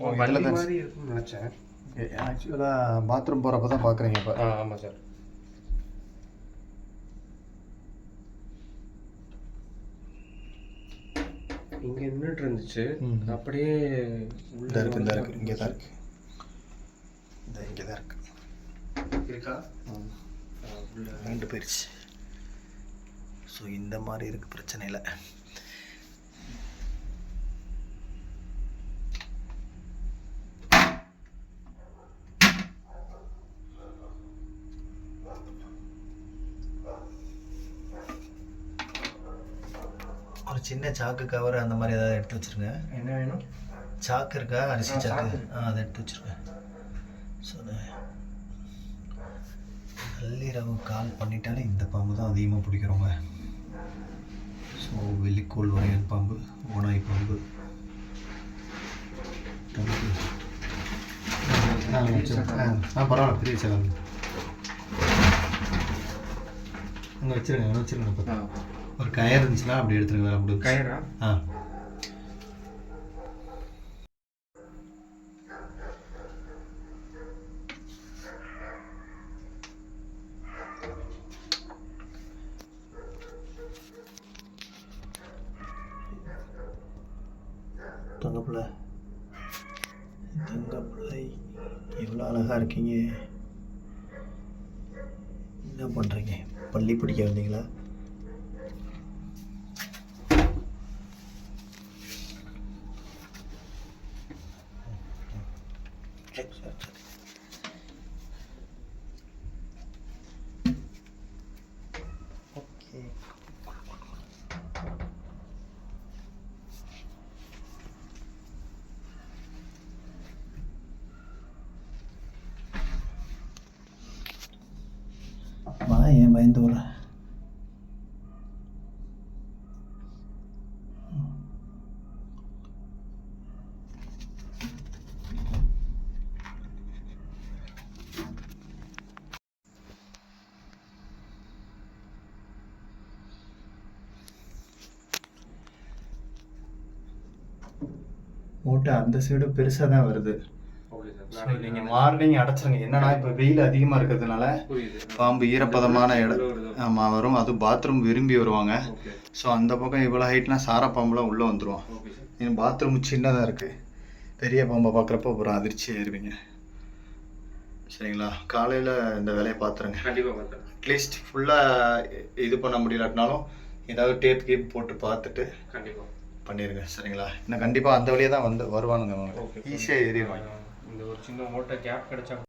மாதிரி இருக்கும்னு நினச்சேன். ஆக்சுவலாக பாத்ரூம் போகிறப்ப தான் பார்க்குறீங்க இப்போ. ஆ ஆமாம் சார் இங்கே நின்றுட்டு இருந்துச்சு. அப்படியே உள்ள இருக்கு இந்த இருக்கு. இங்கே தான் இருக்கு. இந்த இங்கே தான் இருக்கு. இருக்கா? உள்ள. ரெண்டு போயிடுச்சு ஸோ இந்த மாதிரி இருக்கு பிரச்சனை ஒரு சின்ன சாக்கு கவர் அந்த மாதிரி ஏதாவது எடுத்து வச்சிருங்க. என்ன வேணும்? சாக்கு இருக்கா? அரிசி சாக்கு. ஆ அதை எடுத்து வச்சிருக்கேன் ஸோ நள்ளிரவு கால் பண்ணிட்டாலே இந்த பாம்பு தான் அதிகமாக பிடிக்கிறோங்க ஸோ வெள்ளிக்கோள் வரையல் பாம்பு ஓனாய் பாம்பு. ஆ பரவாயில்ல பெரிய சேலம் அங்கே வச்சிருங்க அங்கே வச்சிருங்க ஆ. ஒரு கயர் இருந்துச்சுன்னா அப்படி எடுத்துருங்க முடிஞ்சு கயிறா? ஆ. தங்கப்பிள்ளை. தங்கப்பிள்ளை எவ்வளோ அழகாக இருக்கீங்க. என்ன பண்ணுறீங்க பள்ளி படிக்க வந்தீங்களா? சரி சரி சரி ஓகே வா மூட்டை அந்த சைடு பெருசாக தான் வருது. ஸோ நீங்கள் மார்னிங் அடைச்சிருங்க. என்னன்னா இப்போ வெயில் அதிகமாக இருக்கிறதுனால பாம்பு ஈரப்பதமான இடம். ஆமாம் வரும். அது பாத்ரூம் விரும்பி வருவாங்க. ஸோ அந்த பக்கம் இவ்வளோ ஹைட்லாம் சாரா பாம்புலாம் உள்ளே சார் என் பாத்ரூம் சின்னதாக இருக்குது பெரிய பாம்பை பார்க்குறப்ப ஒரு அதிர்ச்சி ஆயிருவீங்க. சரிங்களா? காலையில் இந்த வேலையை பார்த்துருங்க கண்டிப்பாக அட்லீஸ்ட் ஃபுல்லாக இது பண்ண முடியலாட்டினாலும் ஏதாவது டேப் கீப் போட்டு பார்த்துட்டு கண்டிப்பாக பண்ணிடுங்க சரிங்களா? இன்னும் கண்டிப்பாக அந்த வழியே தான் வந்து வருவானுங்க அவங்க ஓகே ஈஸியாக ஏறிடுவாங்க இந்த ஒரு சின்ன ஓட்டை கேப் கிடைச்சா